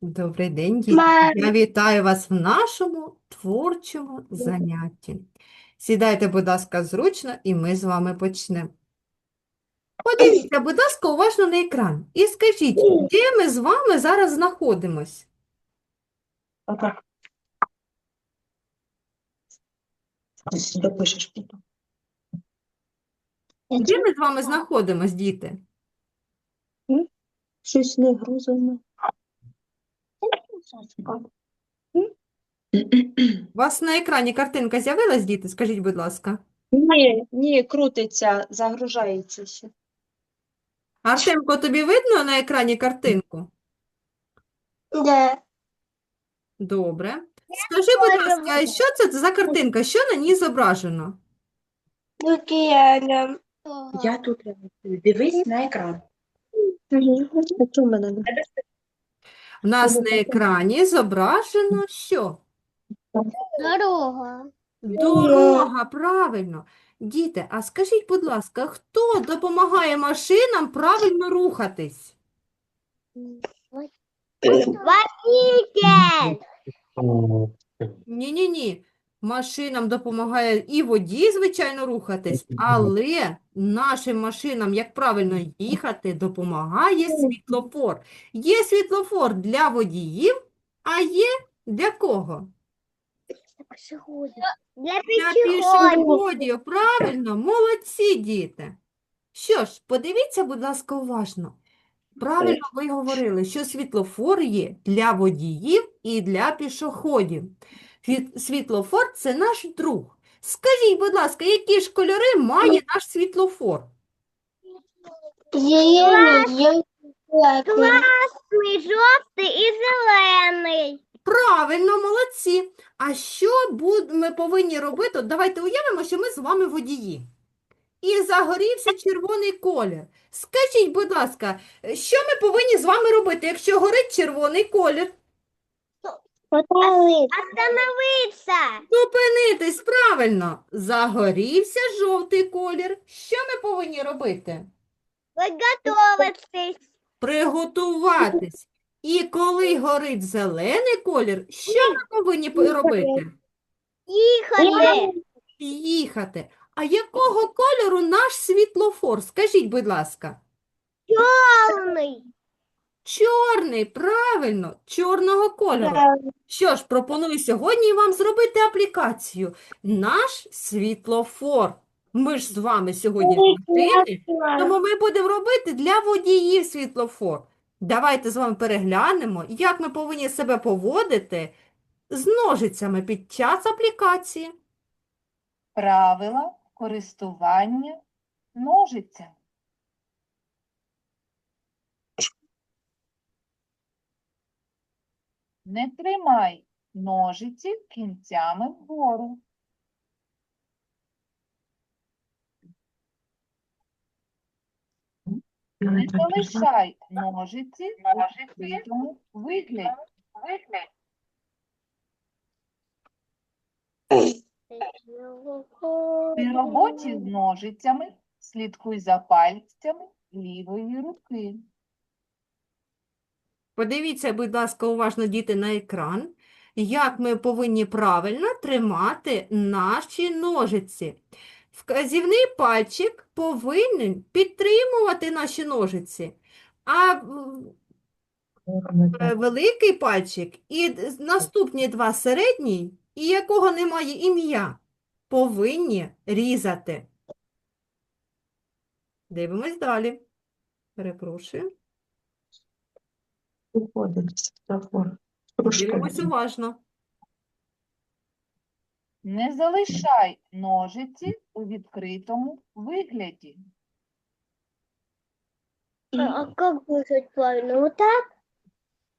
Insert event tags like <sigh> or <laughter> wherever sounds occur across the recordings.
Добрий день, діти. Я вітаю вас в нашому творчому занятті. Сідайте, будь ласка, зручно, і ми з вами почнемо. Подивіться, будь ласка, уважно на екран. І скажіть, де ми з вами зараз знаходимось? Отак. Допишеш потім. Де ми з вами знаходимось, діти? Щось не грузимо. У вас на екрані картинка з'явилась, діти? Скажіть, будь ласка. Ні, ні, крутиться, загружається ще. Артемко, тобі видно на екрані картинку? Да. Добре. Скажи, будь ласка, що це за картинка? Що на ній зображено? Океаном. Я тут дивись на екран. А чому мене не У нас на екрані зображено що? Дорога. Дорога, правильно. Діти, а скажіть, будь ласка, хто допомагає машинам правильно рухатись? Водитель. Ні-ні-ні. Машинам допомагає і водій, звичайно, рухатись, але нашим машинам, як правильно їхати, допомагає світлофор. Є світлофор для водіїв, а є для кого? Для пішоходів, правильно, молодці діти. Що ж, подивіться, будь ласка, уважно. Правильно ви говорили, що світлофор є для водіїв і для пішоходів. Світлофор – це наш друг. Скажіть, будь ласка, які ж кольори має наш світлофор? Зелений, красний, жовтий і зелений. Правильно, молодці. А що ми повинні робити? От Давайте уявимо, що ми з вами водії. І загорівся червоний колір. Скажіть, будь ласка, що ми повинні з вами робити, якщо горить червоний колір? Остановиться. Зупинитись, правильно. Загорівся жовтий колір. Що ми повинні робити? Приготовитись. Приготуватись. І коли горить зелений колір, що ми повинні по- робити? Їхати. Їхати. А якого кольору наш світлофор? Скажіть, будь ласка. Повний. Чорний, правильно, чорного кольору. Що ж, пропоную сьогодні вам зробити аплікацію. Наш світлофор. Ми ж з вами сьогодні в машині, тому ми будемо робити для водіїв світлофор. Давайте з вами переглянемо, як ми повинні себе поводити з ножицями під час аплікації. Правила користування ножицями. Не тримай ножиці кінцями вгору. Не залишай ножиці у відкритому вигляді. При роботі з ножицями слідкуй за пальцями лівої руки. Подивіться, будь ласка, уважно, діти, на екран, як ми повинні правильно тримати наші ножиці. Вказівний пальчик повинен підтримувати наші ножиці, а е, великий пальчик і наступні два середній, і якого немає ім'я, повинні різати. Дивимось далі. Перепрошую. Виходить світлофор? Дивимось уважно. Не залишай ножиці у відкритому вигляді. А как будет правильно? Вот так?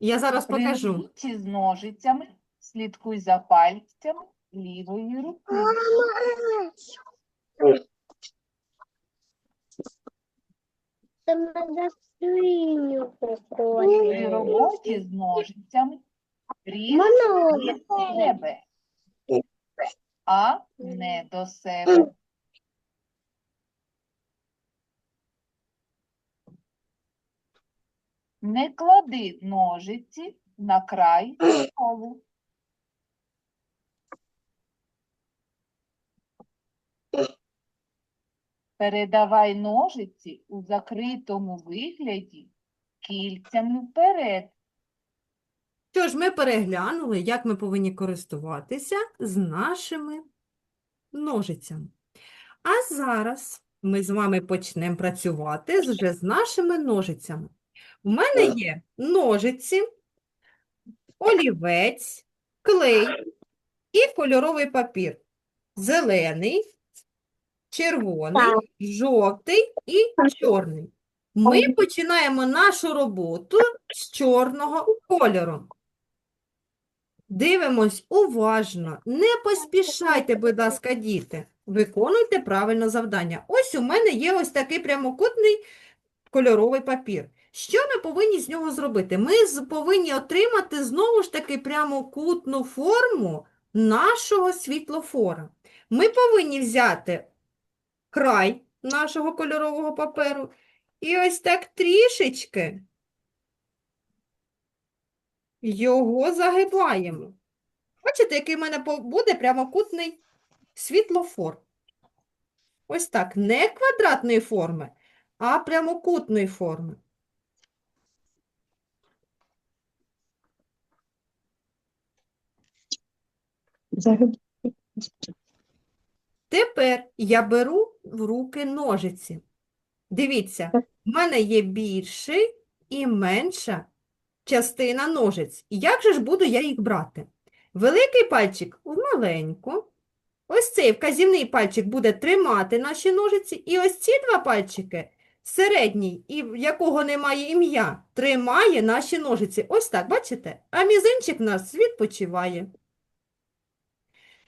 Я зараз покажу. роботі з ножицями слідкуй за пальцями лівої руки. Свинью При приходить. роботі з ножицями ріж Ману. від себе, а не до себе. Не клади ножиці на край столу. Передавай ножиці у закритому вигляді кільцями вперед. Що ж, ми переглянули, як ми повинні користуватися з нашими ножицями. А зараз ми з вами почнемо працювати з- вже з нашими ножицями. У мене є ножиці, олівець, клей і кольоровий папір. Зелений, червоний, жовтий і чорний. Ми починаємо нашу роботу з чорного кольору. Дивимось уважно. Не поспішайте, будь ласка, діти. Виконуйте правильно завдання. Ось у мене є ось такий прямокутний кольоровий папір. Що ми повинні з нього зробити? Ми повинні отримати знову ж таки прямокутну форму нашого світлофора. Ми повинні взяти край нашого кольорового паперу і ось так трішечки його загибаємо. Бачите, який в мене буде прямокутний світлофор. Ось так, не квадратної форми, а прямокутної форми. Загиб- Тепер я беру в руки ножиці. Дивіться, в мене є більший і менша частина ножиць. І Як же ж буду я їх брати? Великий пальчик в маленьку. Ось цей вказівний пальчик буде тримати наші ножиці. І ось ці два пальчики, середній, і в якого немає ім'я, тримає наші ножиці. Ось так, бачите? А мізинчик в нас відпочиває.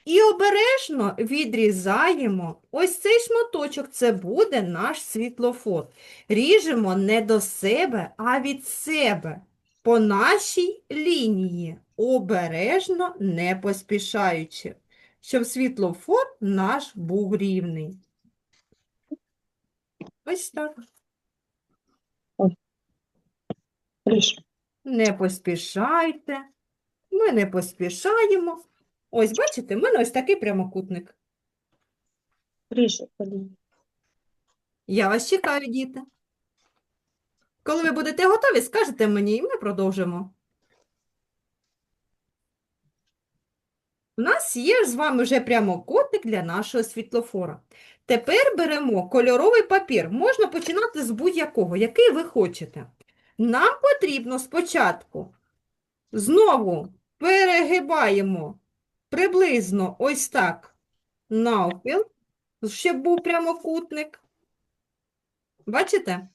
І обережно відрізаємо ось цей шматочок, це буде наш світлофор. Ріжемо не до себе, а від себе. По нашій лінії, обережно не поспішаючи, щоб світлофор наш був рівний. Ось так. Не поспішайте. Ми не поспішаємо. Ось, бачите, в мене ось такий прямокутник. Ріж. Я вас чекаю, діти. Коли ви будете готові, скажете мені, і ми продовжимо. У нас є з вами вже прямокутник для нашого світлофора. Тепер беремо кольоровий папір. Можна починати з будь-якого, який ви хочете. Нам потрібно спочатку знову перегибаємо приблизно ось так навпіл, щоб був прямокутник. Бачите?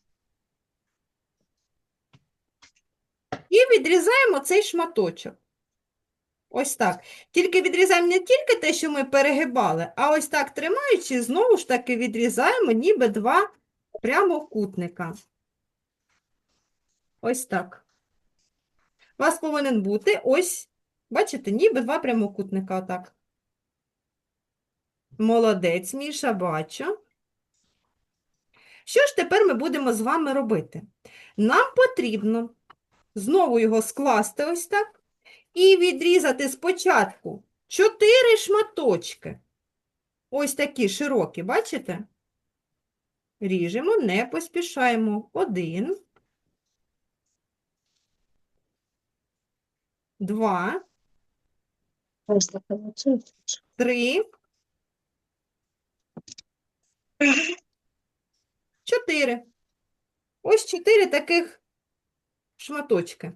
І відрізаємо цей шматочок. Ось так. Тільки відрізаємо не тільки те, що ми перегибали, а ось так тримаючи, знову ж таки відрізаємо ніби два прямокутника. Ось так. У вас повинен бути ось, бачите, ніби два прямокутника отак. Молодець, Міша, бачу. Що ж тепер ми будемо з вами робити? Нам потрібно знову його скласти ось так і відрізати спочатку чотири шматочки. Ось такі широкі, бачите? Ріжемо, не поспішаємо. Один, два. Три, чотири. Ось чотири таких шматочки.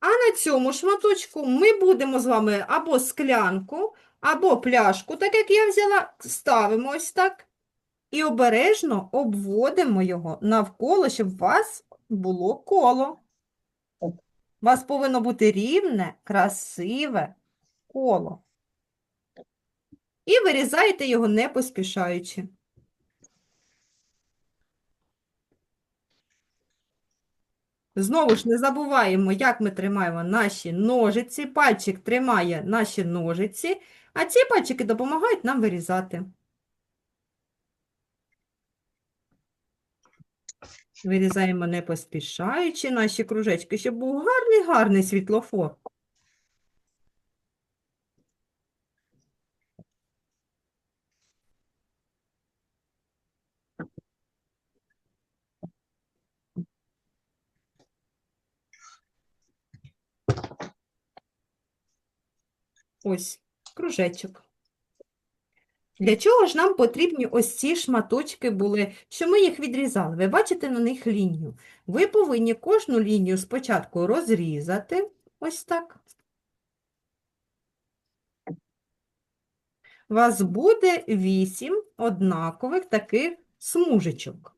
А на цьому шматочку ми будемо з вами або склянку, або пляшку, так як я взяла, ставимо ось так. І обережно обводимо його навколо, щоб у вас було коло. У вас повинно бути рівне, красиве коло. І вирізаєте його не поспішаючи. Знову ж не забуваємо, як ми тримаємо наші ножиці. Пальчик тримає наші ножиці, а ці пальчики допомагають нам вирізати. Вирізаємо не поспішаючи наші кружечки, щоб був гарний, гарний світлофор. Ось кружечок. Для чого ж нам потрібні ось ці шматочки були, що ми їх відрізали? Ви бачите на них лінію. Ви повинні кожну лінію спочатку розрізати, ось так. У вас буде вісім однакових таких смужечок.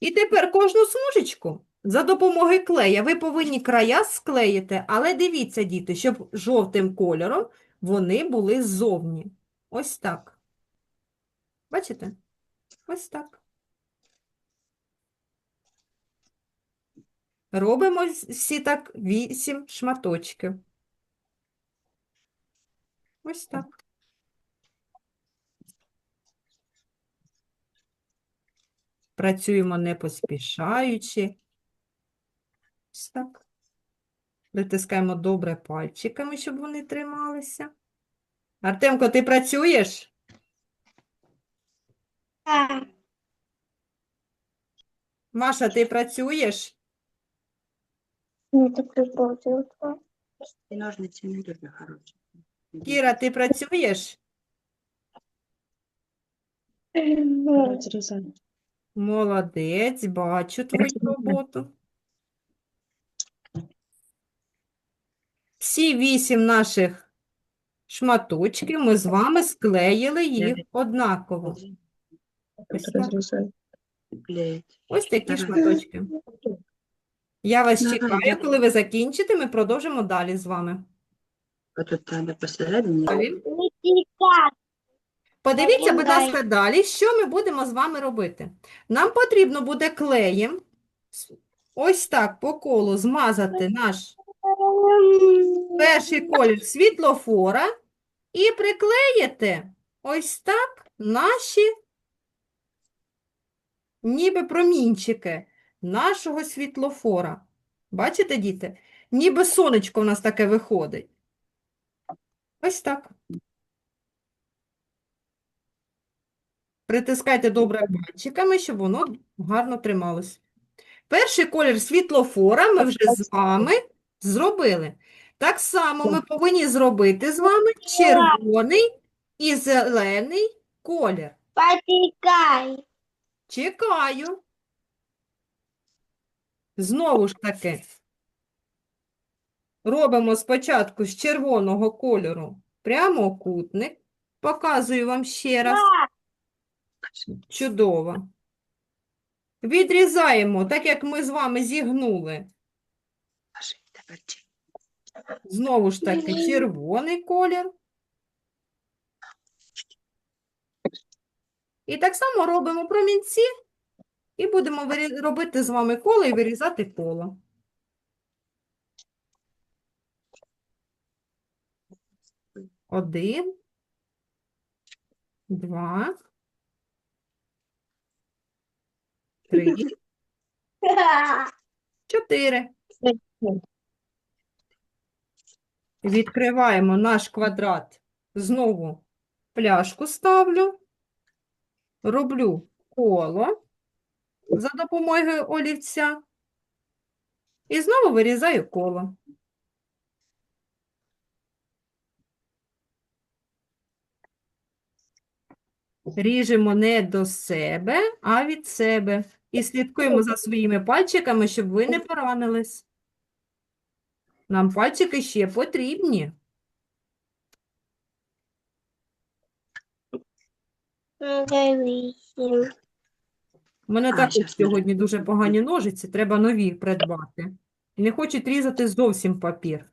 І тепер кожну смужечку за допомогою клея ви повинні края склеїти, але дивіться, діти, щоб жовтим кольором вони були ззовні. Ось так. Бачите? Ось так. Робимо всі так вісім шматочків. Ось так. Працюємо не поспішаючи. Ось так. Притискаємо добре пальчиками, щоб вони трималися. Артемко, ти працюєш? Так. Маша, ти працюєш? Не так прикольно. І ножниці не дуже хороші. Кіра, ти працюєш? Молодець, бачу твою роботу. Всі вісім наших шматочків ми з вами склеїли їх однаково. Ось так. Ось такі шматочки. Я вас чекаю, коли ви закінчите, ми продовжимо далі з вами. Подивіться, будь ласка, далі, що ми будемо з вами робити. Нам потрібно буде клеєм ось так по колу змазати наш перший колір світлофора і приклеїти ось так наші ніби промінчики нашого світлофора. Бачите, діти? Ніби сонечко в нас таке виходить. Ось так. Притискайте добре пальчиками, щоб воно гарно трималось. Перший колір світлофора ми вже з вами зробили. Так само ми повинні зробити з вами червоний і зелений колір. Потикай. Чекаю. Знову ж таки, робимо спочатку з червоного кольору прямокутник. Показую вам ще раз. Чудово. Відрізаємо, так як ми з вами зігнули. Знову ж таки, червоний колір. І так само робимо промінці і будемо робити з вами коло і вирізати коло. Один, два, три, <laughs> чотири. Відкриваємо наш квадрат. Знову пляшку ставлю. Роблю коло за допомогою олівця. І знову вирізаю коло. Ріжемо не до себе, а від себе. І слідкуємо за своїми пальчиками, щоб ви не поранились. Нам пальчики ще потрібні. У мене також сьогодні дуже погані ножиці, треба нові придбати. І не хочуть різати зовсім папір.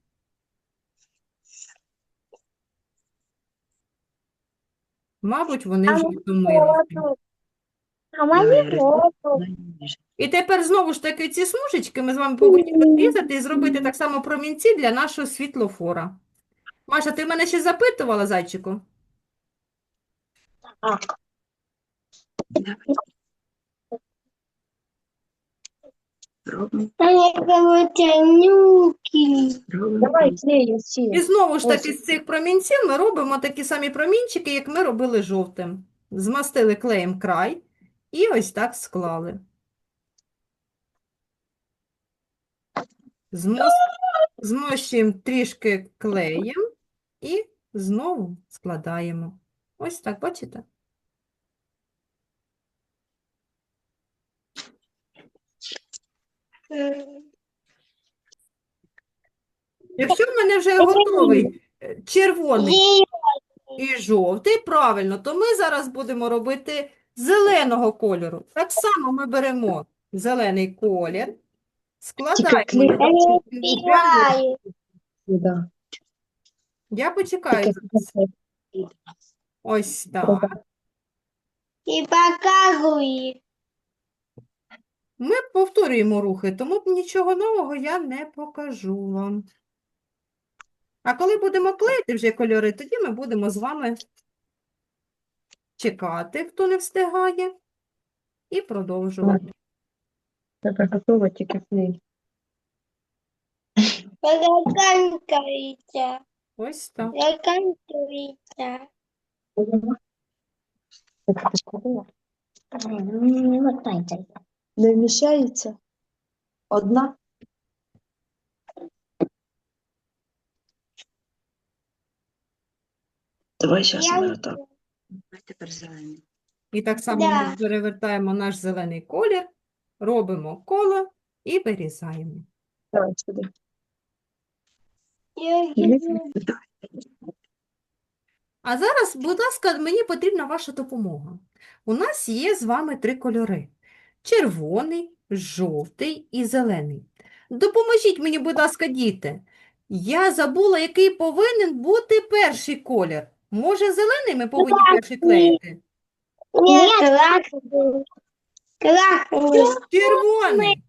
Мабуть, вони вже втомилися. А мені. І тепер знову ж таки ці смужечки ми з вами повинні розрізати і зробити так само промінці для нашого світлофора. Маша, ти мене ще запитувала, зайчику? Так. Давай. Клею всі. І знову ж таки з цих промінців ми робимо такі самі промінчики, як ми робили жовтим. Змастили клеєм край і ось так склали. Змощуємо трішки клеєм і знову складаємо. Ось так, бачите? Якщо в мене вже готовий е, червоний і жовтий, правильно, то ми зараз будемо робити зеленого кольору. Так само ми беремо зелений колір, складаємо. Я почекаю. Ось так. И показываю. Ми повторюємо рухи, тому нічого нового я не покажу вам. А коли будемо клеїти вже кольори, тоді ми будемо з вами чекати, хто не встигає, і продовжувати. Тебе готово тільки клей. Заканчивается. Ось так. Заканчивается. Не мотайте. Не вміщається? Одна? Давай зараз Я ми. Тепер зелений. І так само ми перевертаємо наш зелений колір, робимо коло і вирізаємо. Давай сюди. Я А зараз, будь ласка, мені потрібна ваша допомога. У нас є з вами три кольори: червоний, жовтий і зелений. Допоможіть мені, будь ласка, діти. Я забула, який повинен бути перший колір. Може, зелений ми повинні перший клеїти? Нет, красный. Красный. Червоний.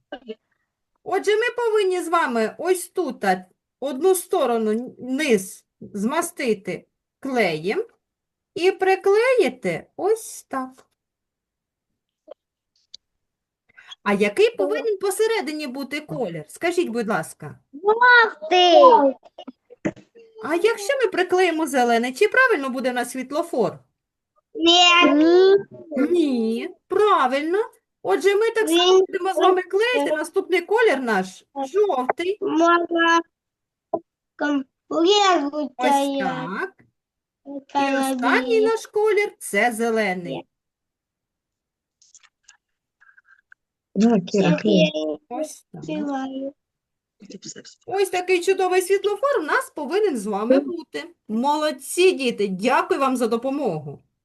Отже, ми повинні з вами ось тут а, одну сторону низ змастити клеєм і приклеїти ось так. А який повинен посередині бути колір? Скажіть, будь ласка. Ты. А якщо ми приклеїмо зелений, чи правильно буде на світлофор? Нет. Ні, правильно. Отже, ми так само будемо з вами клеїти. Наступний колір наш жовтий. Можно Ось так. І останній наш колір це зелений. Клей. Ось так. Ось такий чудовий світлофор у нас повинен з вами бути. Молодці, діти! Дякую вам за допомогу.